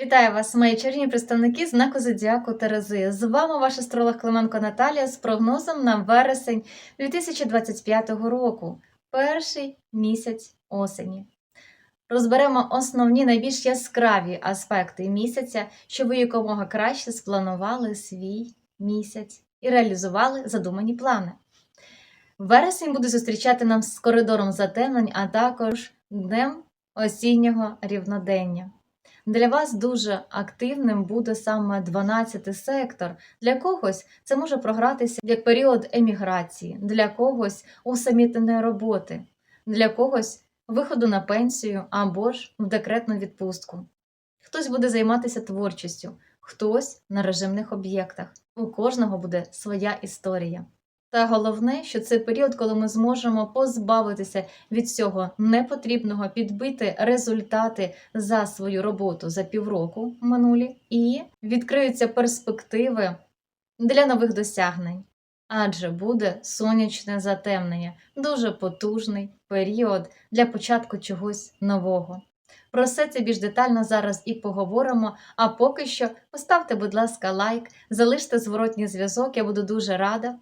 Вітаю вас, мої чарівні представники знаку Зодіаку Терези. З вами ваш астролог Клименко Наталія з прогнозом на вересень 2025 року, перший місяць осені. Розберемо основні найбільш яскраві аспекти місяця, щоб ви якомога краще спланували свій місяць і реалізували задумані плани. Вересень буде зустрічати нам з коридором затемнень, а також днем осіннього рівнодення. Для вас дуже активним буде саме 12 сектор. Для когось це може програтися як період еміграції, для когось усамітненої роботи, для когось виходу на пенсію або ж в декретну відпустку. Хтось буде займатися творчістю, хтось на режимних об'єктах. У кожного буде своя історія. Та головне, що це період, коли ми зможемо позбавитися від всього непотрібного, підбити результати за свою роботу за півроку минулі, і відкриються перспективи для нових досягнень. Адже буде сонячне затемнення, дуже потужний період для початку чогось нового. Про все це більш детально зараз і поговоримо. А поки що поставте, будь ласка, лайк, залиште зворотній зв'язок, я буду дуже рада.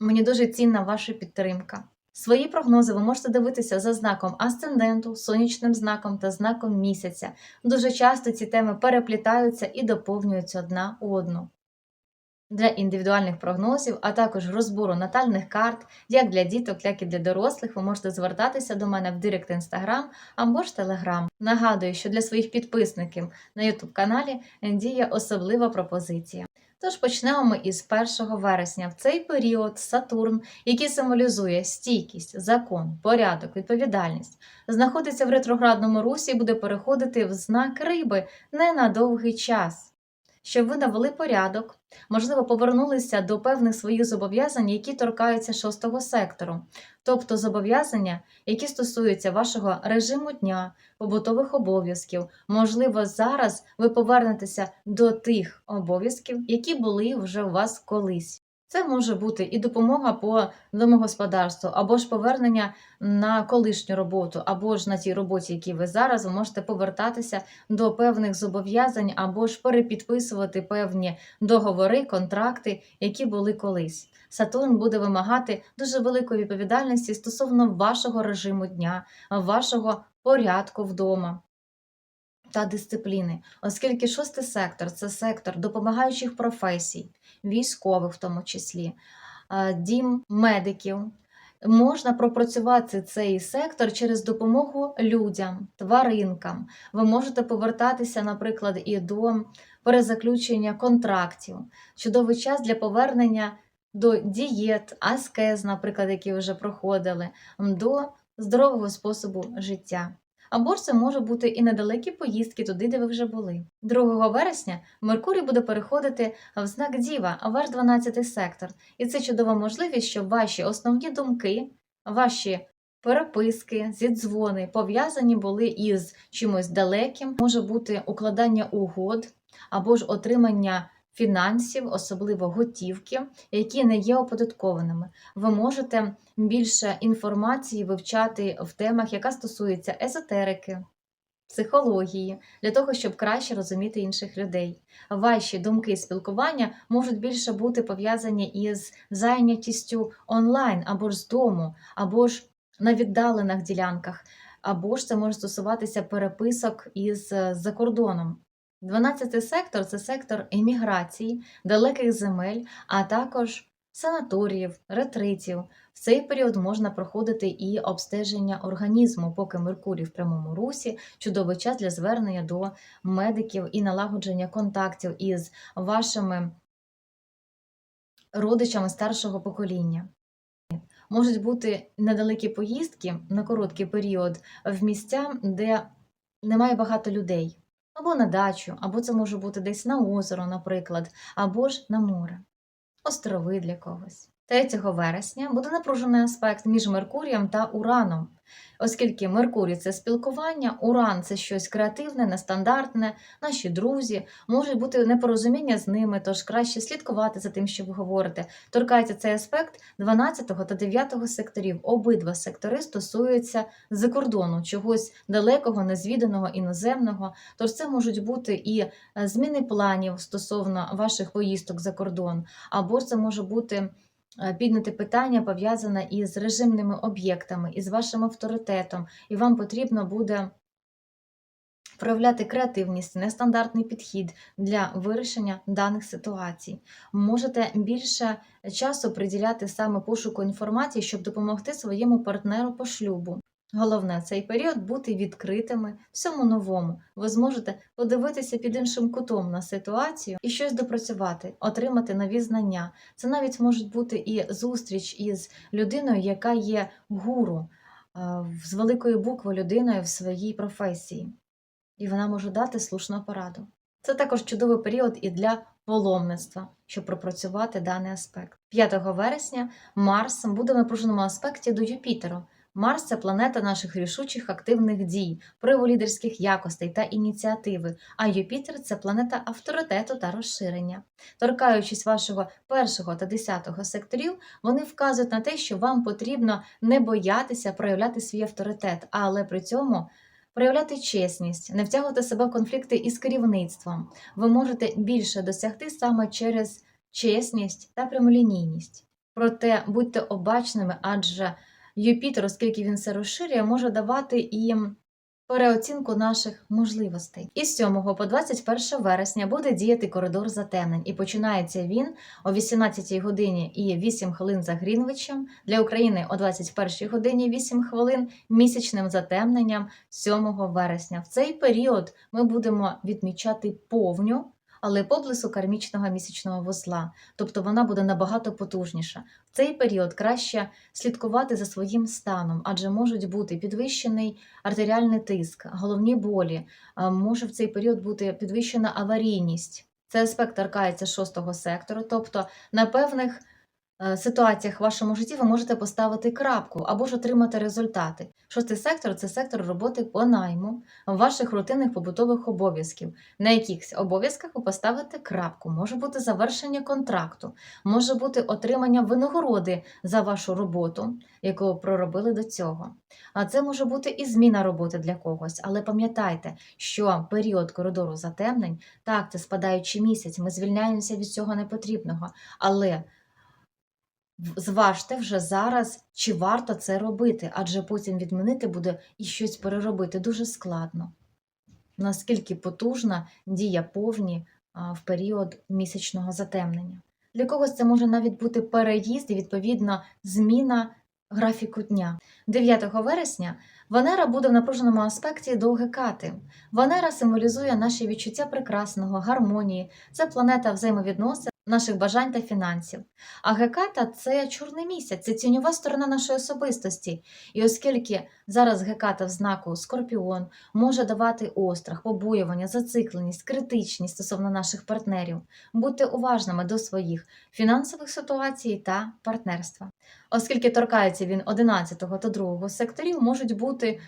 Мені дуже цінна ваша підтримка. Свої прогнози ви можете дивитися за знаком асценденту, сонячним знаком та знаком місяця. Дуже часто ці теми переплітаються і доповнюються одна у одну. Для індивідуальних прогнозів, а також розбору натальних карт, як для діток, так і для дорослих, ви можете звертатися до мене в Директ Інстаграм або ж Телеграм. Нагадую, що для своїх підписників на YouTube каналі діє особлива пропозиція. Тож почнемо ми із 1 вересня. В цей період Сатурн, який символізує стійкість, закон, порядок, відповідальність, знаходиться в ретроградному русі і буде переходити в знак риби не на довгий час. Щоб ви навели порядок, можливо, повернулися до певних своїх зобов'язань, які торкаються шостого сектору, тобто зобов'язання, які стосуються вашого режиму дня, побутових обов'язків. Можливо, зараз ви повернетеся до тих обов'язків, які були вже у вас колись. Це може бути і допомога по домогосподарству, або ж повернення на колишню роботу, або ж на тій роботі, які ви зараз, ви можете повертатися до певних зобов'язань, або ж перепідписувати певні договори, контракти, які були колись. Сатурн буде вимагати дуже великої відповідальності стосовно вашого режиму дня, вашого порядку вдома. Та дисципліни, оскільки шостий сектор це сектор допомагаючих професій, військових, в тому числі, дім медиків. Можна пропрацювати цей сектор через допомогу людям, тваринкам. Ви можете повертатися, наприклад, і до перезаключення контрактів. Чудовий час для повернення до дієт, аскез, наприклад, які вже проходили, до здорового способу життя. Або ж це може бути і недалекі поїздки туди, де ви вже були. 2 вересня Меркурій буде переходити в знак Діва, ваш 12 сектор. І це чудова можливість, щоб ваші основні думки, ваші переписки, зідзвони пов'язані були із чимось далеким, може бути укладання угод або ж отримання фінансів, особливо готівки, які не є оподаткованими. Ви можете більше інформації вивчати в темах, яка стосується езотерики, психології, для того, щоб краще розуміти інших людей. Ваші думки і спілкування можуть більше бути пов'язані із зайнятістю онлайн або ж з дому, або ж на віддалених ділянках, або ж це може стосуватися переписок із е, за кордоном. 12 сектор це сектор еміграції, далеких земель, а також санаторіїв, ретритів. В цей період можна проходити і обстеження організму, поки Меркурій в прямому русі, чудовий час для звернення до медиків і налагодження контактів із вашими родичами старшого покоління. Можуть бути недалекі поїздки на короткий період в місця, де немає багато людей або на дачу, або це може бути десь на озеро, наприклад, або ж на море, острови для когось. 3 вересня буде напружений аспект між Меркурієм та Ураном. Оскільки Меркурій це спілкування, Уран це щось креативне, нестандартне, наші друзі, можуть бути непорозуміння з ними, тож краще слідкувати за тим, що ви говорите. Торкається цей аспект 12 та 9 секторів. Обидва сектори стосуються за кордону, чогось далекого, незвіданого, іноземного. Тож це можуть бути і е, зміни планів стосовно ваших поїздок за кордон, або це може бути підняти питання пов'язане із режимними об'єктами, із вашим авторитетом, і вам потрібно буде проявляти креативність, нестандартний підхід для вирішення даних ситуацій. Можете більше часу приділяти саме пошуку інформації, щоб допомогти своєму партнеру по шлюбу. Головне цей період бути відкритими всьому новому. Ви зможете подивитися під іншим кутом на ситуацію і щось допрацювати, отримати нові знання. Це навіть може бути і зустріч із людиною, яка є гуру е, з великої букви людиною в своїй професії, і вона може дати слушну пораду. Це також чудовий період і для паломництва, щоб пропрацювати даний аспект. 5 вересня Марс буде в напруженому аспекті до Юпітеру. Марс це планета наших рішучих активних дій, прояву лідерських якостей та ініціативи, а Юпітер це планета авторитету та розширення. Торкаючись вашого першого та десятого секторів, вони вказують на те, що вам потрібно не боятися проявляти свій авторитет, але при цьому проявляти чесність, не втягувати себе в конфлікти із керівництвом. Ви можете більше досягти саме через чесність та прямолінійність. Проте будьте обачними, адже Юпітер, оскільки він все розширює, може давати і переоцінку наших можливостей. Із 7 по 21 вересня буде діяти коридор затемнень, і починається він о 18 годині і 8 хвилин за Грінвичем, для України о 21 годині 8 хвилин місячним затемненням 7 вересня. В цей період ми будемо відмічати повню. Але поблису кармічного місячного вузла, тобто вона буде набагато потужніша. В цей період краще слідкувати за своїм станом, адже можуть бути підвищений артеріальний тиск, головні болі, може в цей період бути підвищена аварійність. Цей аспект торкається шостого сектору, тобто на певних ситуаціях в вашому житті ви можете поставити крапку або ж отримати результати. Шостий сектор це сектор роботи по найму, ваших рутинних побутових обов'язків. На якихось обов'язках ви поставите крапку, може бути завершення контракту, може бути отримання винагороди за вашу роботу, яку ви проробили до цього. А це може бути і зміна роботи для когось. Але пам'ятайте, що період коридору затемнень, так, це спадаючий місяць, ми звільняємося від цього непотрібного. Але зважте вже зараз, чи варто це робити, адже потім відмінити буде і щось переробити дуже складно. Наскільки потужна дія повні в період місячного затемнення. Для когось це може навіть бути переїзд і, відповідно, зміна графіку дня. 9 вересня Венера буде в напруженому аспекті до Гекати. Венера символізує наші відчуття прекрасного, гармонії. Це планета взаємовідносин, наших бажань та фінансів. А Геката це чорний місяць, це тіньова сторона нашої особистості. І оскільки зараз Геката в знаку Скорпіон може давати острах, побоювання, зацикленість, критичність стосовно наших партнерів, будьте уважними до своїх фінансових ситуацій та партнерства. Оскільки торкається він 11 та 2 секторів, можуть бути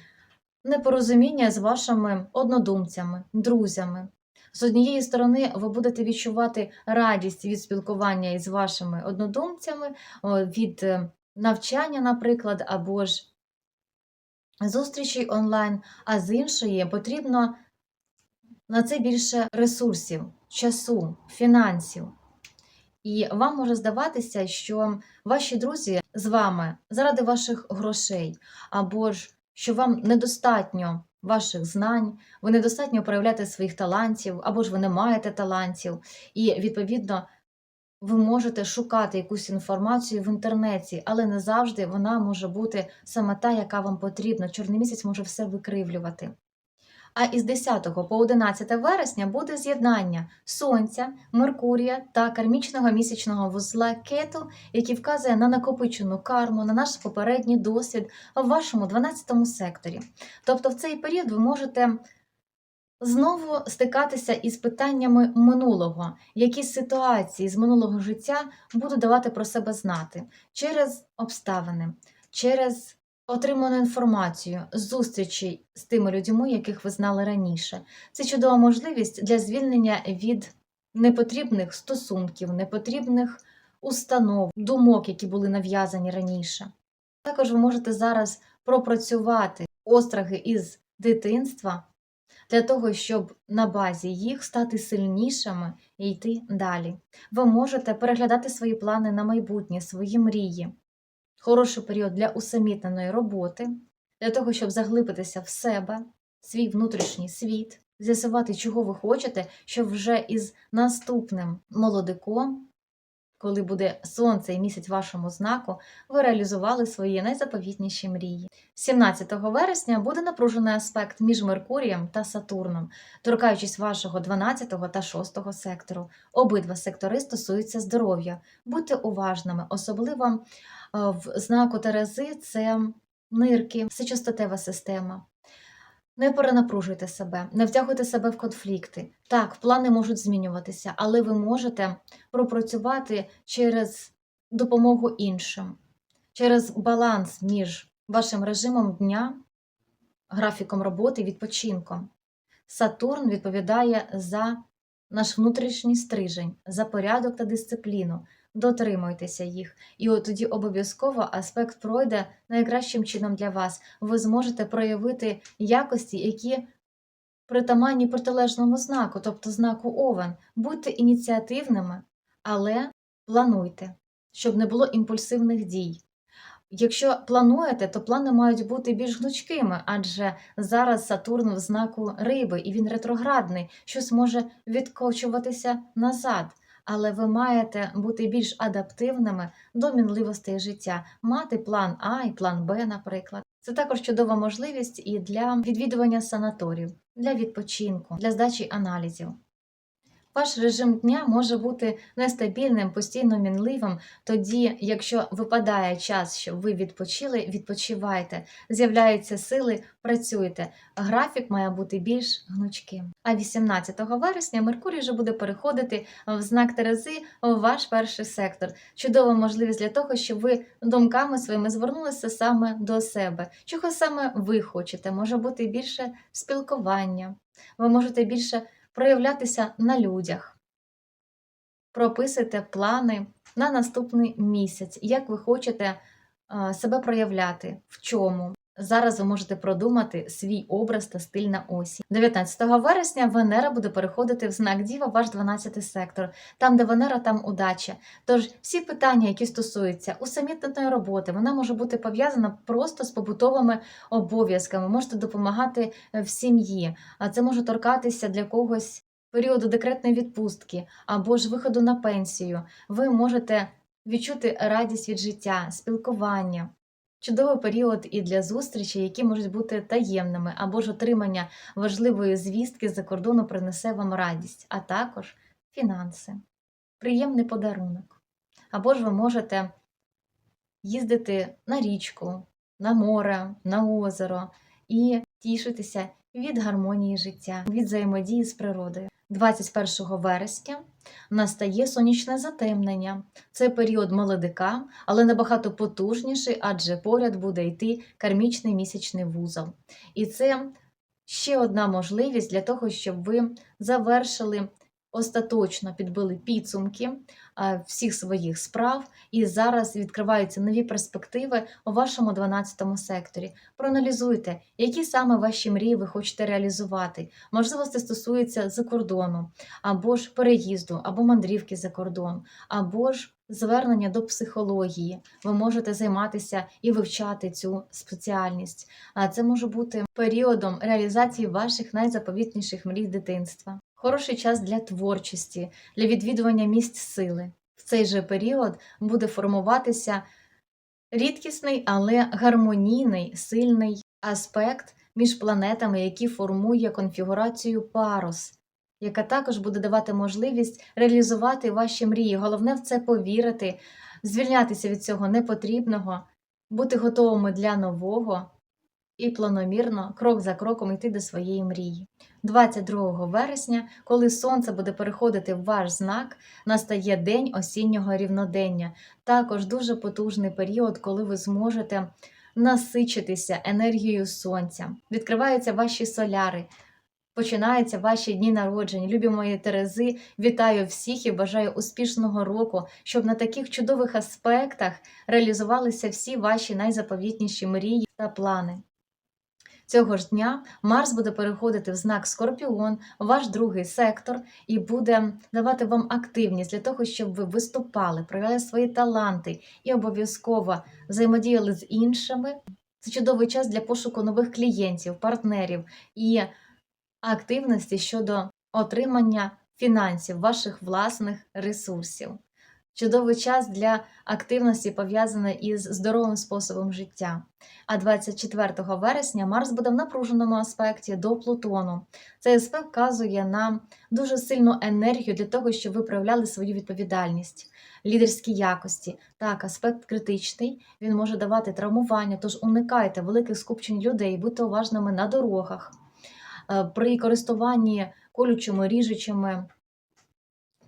непорозуміння з вашими однодумцями, друзями. З однієї сторони, ви будете відчувати радість від спілкування із вашими однодумцями, від е, навчання, наприклад, або ж зустрічей онлайн, а з іншої потрібно на це більше ресурсів, часу, фінансів. І вам може здаватися, що ваші друзі з вами заради ваших грошей, або ж що вам недостатньо ваших знань, ви недостатньо проявляєте своїх талантів, або ж ви не маєте талантів, і відповідно ви можете шукати якусь інформацію в інтернеті, але не завжди вона може бути саме та, яка вам потрібна. Чорний місяць може все викривлювати. А із 10 по 11 вересня буде з'єднання Сонця, Меркурія та кармічного місячного вузла кету, який вказує на накопичену карму, на наш попередній досвід в вашому 12 секторі. Тобто в цей період ви можете Знову стикатися із питаннями минулого, які ситуації з минулого життя будуть давати про себе знати через обставини, через отриману інформацію, зустрічі з тими людьми, яких ви знали раніше. Це чудова можливість для звільнення від непотрібних стосунків, непотрібних установ, думок, які були нав'язані раніше. Також ви можете зараз пропрацювати остраги із дитинства для того, щоб на базі їх стати сильнішими і йти далі. Ви можете переглядати свої плани на майбутнє, свої мрії. Хороший період для усамітненої роботи, для того, щоб заглибитися в себе, свій внутрішній світ, з'ясувати, чого ви хочете, щоб вже із наступним молодиком, коли буде сонце і місяць вашому знаку, ви реалізували свої найзаповітніші мрії. 17 вересня буде напружений аспект між Меркурієм та Сатурном, торкаючись вашого 12 та 6 сектору. Обидва сектори стосуються здоров'я. Будьте уважними, особливо в знаку Терези це нирки, всечастотева система. Не перенапружуйте себе, не втягуйте себе в конфлікти. Так, плани можуть змінюватися, але ви можете пропрацювати через допомогу іншим, через баланс між вашим режимом дня, графіком роботи відпочинком. Сатурн відповідає за наш внутрішній стрижень, за порядок та дисципліну. Дотримуйтеся їх, і от тоді обов'язково аспект пройде найкращим чином для вас. Ви зможете проявити якості, які притаманні протилежному знаку, тобто знаку Овен. Будьте ініціативними, але плануйте, щоб не було імпульсивних дій. Якщо плануєте, то плани мають бути більш гнучкими, адже зараз Сатурн в знаку риби і він ретроградний, щось може відкочуватися назад. Але ви маєте бути більш адаптивними до мінливостей життя, мати план А і план Б, наприклад. Це також чудова можливість і для відвідування санаторів, для відпочинку, для здачі аналізів. Ваш режим дня може бути нестабільним, постійно мінливим. Тоді, якщо випадає час, щоб ви відпочили, відпочивайте, з'являються сили, працюйте. Графік має бути більш гнучким. А 18 вересня Меркурій вже буде переходити в знак Терези в ваш перший сектор. Чудова можливість для того, щоб ви думками своїми звернулися саме до себе. Чого саме ви хочете? Може бути більше спілкування, ви можете більше проявлятися на людях. Прописуйте плани на наступний місяць, як ви хочете себе проявляти, в чому. Зараз ви можете продумати свій образ та стиль на осі. 19 вересня Венера буде переходити в знак Діва, ваш 12 сектор. Там, де Венера, там удача. Тож всі питання, які стосуються усамітненої роботи, вона може бути пов'язана просто з побутовими обов'язками. Можете допомагати е, в сім'ї, а це може торкатися для когось періоду декретної відпустки або ж виходу на пенсію. Ви можете відчути радість від життя, спілкування. Чудовий період і для зустрічей, які можуть бути таємними, або ж отримання важливої звістки з-за кордону принесе вам радість, а також фінанси, приємний подарунок. Або ж ви можете їздити на річку, на море, на озеро і тішитися від гармонії життя, від взаємодії з природою. 21 вересня настає сонячне затемнення. Це період молодика, але набагато потужніший, адже поряд буде йти кармічний місячний вузол. І це ще одна можливість для того, щоб ви завершили остаточно підбили підсумки всіх своїх справ, і зараз відкриваються нові перспективи у вашому 12 секторі. Проаналізуйте, які саме ваші мрії ви хочете реалізувати. Можливо, це стосується за кордону, або ж переїзду, або мандрівки за кордон, або ж звернення до психології. Ви можете займатися і вивчати цю спеціальність. А це може бути періодом реалізації ваших найзаповітніших мрій дитинства. Хороший час для творчості, для відвідування місць сили. В цей же період буде формуватися рідкісний, але гармонійний, сильний аспект між планетами, який формує конфігурацію парус, яка також буде давати можливість реалізувати ваші мрії. Головне в це повірити, звільнятися від цього непотрібного, бути готовими для нового і планомірно, крок за кроком йти до своєї мрії. 22 вересня, коли сонце буде переходити в ваш знак, настає день осіннього рівнодення. Також дуже потужний період, коли ви зможете насичитися енергією сонця. Відкриваються ваші соляри, починаються ваші дні народження. Любі мої Терези, вітаю всіх і бажаю успішного року, щоб на таких чудових аспектах реалізувалися всі ваші найзаповітніші мрії та плани. Цього ж дня Марс буде переходити в знак Скорпіон, ваш другий сектор, і буде давати вам активність для того, щоб ви виступали, проявляли свої таланти і обов'язково взаємодіяли з іншими. Це чудовий час для пошуку нових клієнтів, партнерів і активності щодо отримання фінансів, ваших власних ресурсів. Чудовий час для активності пов'язаної із здоровим способом життя. А 24 вересня Марс буде в напруженому аспекті до Плутону. Цей аспект вказує на дуже сильну енергію для того, щоб ви проявляли свою відповідальність, лідерські якості. Так, аспект критичний, він може давати травмування, тож уникайте великих скупчень людей, будьте уважними на дорогах, Е, при користуванні колючими, ріжучими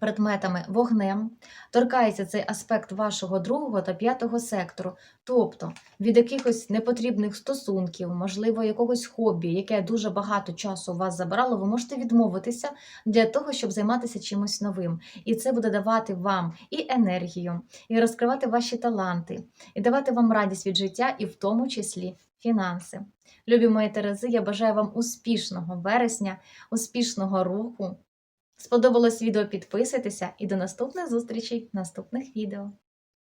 предметами вогнем торкається цей аспект вашого другого та п'ятого сектору, тобто від якихось непотрібних стосунків, можливо, якогось хобі, яке дуже багато часу у вас забирало, ви можете відмовитися для того, щоб займатися чимось новим. І це буде давати вам і енергію, і розкривати ваші таланти, і давати вам радість від життя, і в тому числі фінанси. Любі мої Терези, я бажаю вам успішного вересня, успішного року. Сподобалось відео, підписуйтеся і до наступних зустрічей в наступних відео.